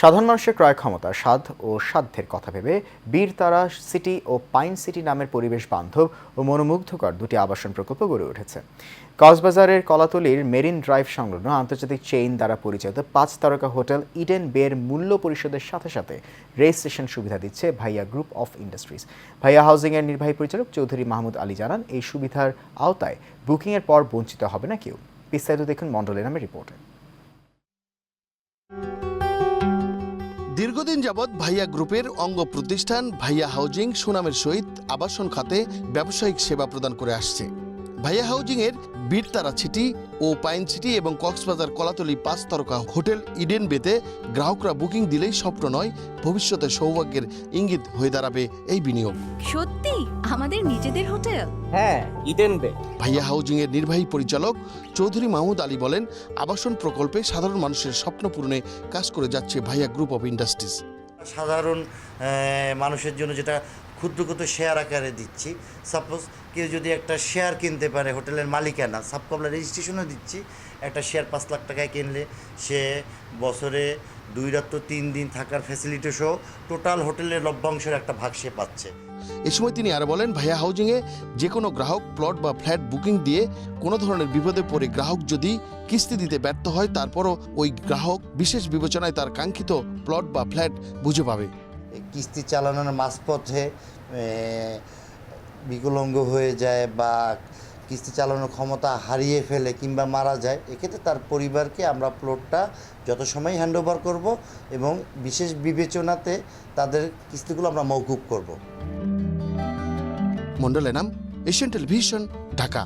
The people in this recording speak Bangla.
সাধারণ মানুষের ক্রয় ক্ষমতা, স্বাদ ও সাধ্যের কথা ভেবে বীরতারা সিটি ও পাইন সিটি নামের পরিবেশ বান্ধব ও মনোমুগ্ধকর দুটি আবাসন প্রকল্প গড়ে উঠেছে। কক্সবাজারের কলাতলির মেরিন ড্রাইভ সংলগ্ন আন্তর্জাতিক চেইন দ্বারা পরিচালিত পাঁচ তারকা হোটেল ইডেন বের মূল্য পরিশোধের সাথে সাথে রেজিস্ট্রেশন সুবিধা দিচ্ছে ভাইয়া গ্রুপ অফ ইন্ডাস্ট্রিজ। ভাইয়া হাউজিংয়ের নির্বাহী পরিচালক চৌধুরী মাহমুদ আলী জানান, এই সুবিধার আওতায় বুকিংয়ের পর বঞ্চিত হবে না কেউ। বিস্তারিত দেখুন মন্ডলের নামে রিপোর্টে। দীর্ঘদিন যাবৎ ভাইয়া গ্রুপের অঙ্গ প্রতিষ্ঠান ভাইয়া হাউজিং সুনামের সহিত আবাসন খাতে ব্যবসায়িক সেবা প্রদান করে আসছে। ভাইয়া হাউজিং এর বীরতারা সিটি ও পাইন সিটি এবং কক্সবাজার কলাতলি পাঁচ তারকা হোটেল ইডেন বেতে গ্রাহকরা বুকিং দিলেই স্বপ্ন নয় ভবিষ্যতে সৌভাগ্যের ইঙ্গিত হয়ে দাঁড়াবে এই বিনিয়োগ। সত্যি? আমাদের নিজেদের হোটেল? হ্যাঁ ইডেন বে। ভাইয়া হাউজিং এর নির্বাহী পরিচালক চৌধুরী মাহমুদ আলী বলেন আবাসন প্রকল্পে সাধারণ মানুষের স্বপ্ন পূরণে কাজ করে যাচ্ছে ভাইয়া গ্রুপ অফ ইন্ডাস্ট্রিজ। সাধারণ মানুষের জন্য যেটা ক্ষুদ্র ক্ষুদ্র শেয়ার আকারে দিচ্ছি। সাপোজ কেউ যদি একটা শেয়ার কিনতে পারে হোটেলের মালিকানা সাবকমলা রেজিস্ট্রেশনও দিচ্ছি। একটা শেয়ার পাঁচ লাখ টাকায় কিনলে সে বছরে দুই রাত্র তিন দিন থাকার ফ্যাসিলিটি সহ টোটাল হোটেলের লভ্যাংশের একটা ভাগ সে পাচ্ছে। এ সময় তিনি আরও বলেন, ভাইয়া হাউজিংয়ে যে কোনো গ্রাহক প্লট বা ফ্ল্যাট বুকিং দিয়ে কোনো ধরনের বিপদে পড়ে গ্রাহক যদি কিস্তি দিতে ব্যর্থ হয়, তারপরও ওই গ্রাহক বিশেষ বিবেচনায় তার কাঙ্ক্ষিত প্লট বা ফ্ল্যাট বুঝে পাবে। কিস্তি চালানোর মাঝপথে বিকলাঙ্গ হয়ে যায় বা কিস্তি চালানোর ক্ষমতা হারিয়ে ফেলে কিংবা মারা যায়, এক্ষেত্রে তার পরিবারকে আমরা প্লটটা যত সময় হ্যান্ড ওভার করব এবং বিশেষ বিবেচনাতে তাদের কিস্তিগুলো আমরা মৌকুব করব। মন্ডলের নাম এশিয়ান টেলিভিশন ঢাকা